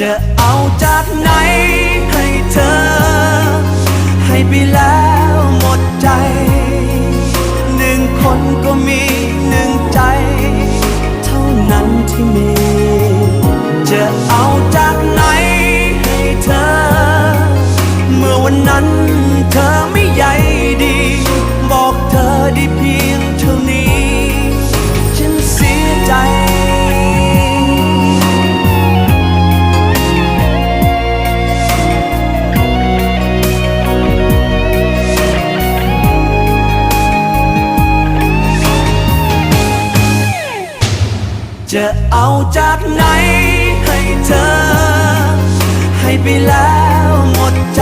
จะเอาจากไหนให้เธอ ให้ไปแล้วหมดใจ หนึ่งคนก็มีหนึ่งใจ เท่านั้นที่มี จะเอาจากไหน จะเอาจากไหนให้เธอ ให้ไปแล้วหมดใจ